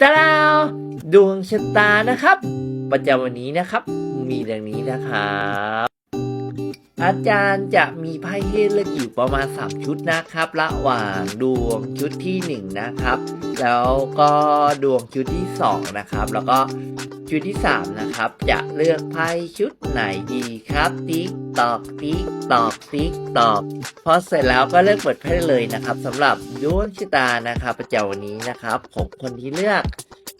ตาดาวดวงชะตานะครับ ประจำวันนี้นะครับ มีดังนี้นะครับอาจารย์จะมีไพ่ให้เลือกอยู่ประมาณสามชุดนะครับ ระหว่างดวงชุดทีหนึ่1 นะครับ แล้วก็ดวงชุดที่ 2 นะครับ แล้วก็ ชุดที่ 3 นะครับ จะเลือกไพ่ชุดไหนดีครับ ติ๊กตอกติ๊กตอกติ๊กตอกพอเสร็จแล้วก็เลือกเปิดไพ่ได้เลยนะครับสำหรับดวงชะตานะครับประจำวันนี้นะครับของคนที่เลือก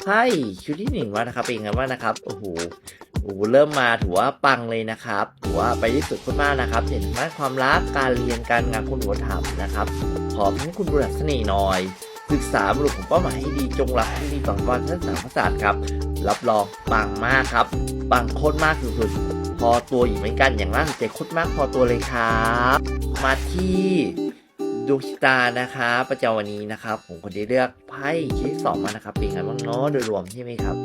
ไพ่ชุดที่หนึ่งว่านะครับเป็นยังไงบ้างนะครับโอ้โหโอ้โหเริ่มมาถือว่าปังเลยนะครับถือว่าไปที่สุดมากนะครับเห็นไหมความรักการเรียนการงานคุณหัวถามนะครับขอให้คุณบุรัสนีหน่อยศึกษาบรุษของเป้าหมายให้ดีจงรักให้ดีต่อวันทัศนศาสตร์ครับ รับรองปังมากครับปังโคตรมากสุดๆพอตัวอยู่เหมือนกันอย่างน่าสนใจโคตรมากพอตัวเลยครับมาที่ดวงชะตานะคะประจำวันนี้นะครับผมคนที่เลือกไพ่ชิ้นที่สองมานะครับเป็นไงบ้างเนาะโดยรวมใช่ไหมครับ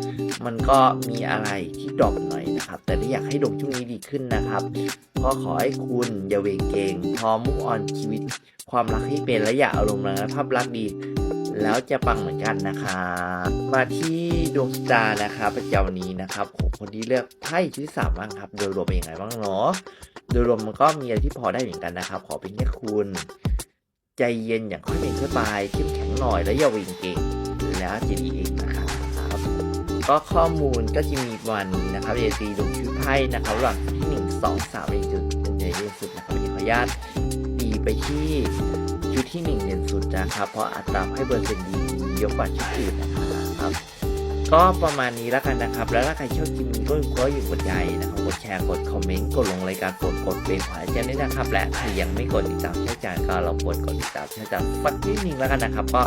มันก็มีอะไรที่ดรอปหน่อยนะครับ แต่ที่อยากให้ดวงช่วงนี้ดีขึ้นนะครับก็ขอให้คุณอย่าเวงเกงพร้อมุกออนชีวิต ความรักให้เป็นและอย่าอารมณ์รงและภาพลักษณ์ดี แล้วจะปังเหมือนกันนะคะมาที่ดวงตานะคะประจำวันนี้นะครับของคนที่เลือกไพ่ชิ้นที่สามบ้างครับ โดยรวมเป็นยังไงบ้างเนาะโดยรวมมันก็มีอะไรที่พอได้เหมือนกันนะครับ ขอเป็นแค่คุณ ใจเย็นอย่างค่อยเป็นค่อยไปเข้มแข็งหน่อยแล้วอย่าเวงเก่งแล้วจะดีเองนะครับก็ข้อมูลก็จะมีประมาณนี้นะครับเอซีดูชุดไพ่นะครับระหว่างที่หนึ่งสองสามเรียงจุดเป็นใหญ่ที่สุดนะครับขออนุญาตตีไปที่ ชุดที่หนึ่งเด่นสุดนะครับ เพราะอัตราไพ่เบอร์เซ็นต์ดีเยอะกว่าชุดอื่นนะครับ ก็ประมาณนี้แล้วกันนะครับ แล้วถ้าใครชอบคลิปนี้ก็ก็อยู่กดใจนะครับ กดแชร์กดคอมเมนต์กดลงรายการกดกดเป็นขวาแจ้งด้วยนะครับ และใครยังไม่กดติดตามช่องจานก็เรากดกดติดตามช่องจานสักนิดนึงแล้วกันนะครับ ก็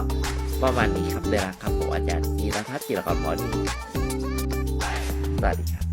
ประมาณนี้ครับเลยละครับผมอาจารย์ธีรพัฒน์จิรกรพรนี่สวัสดีครับ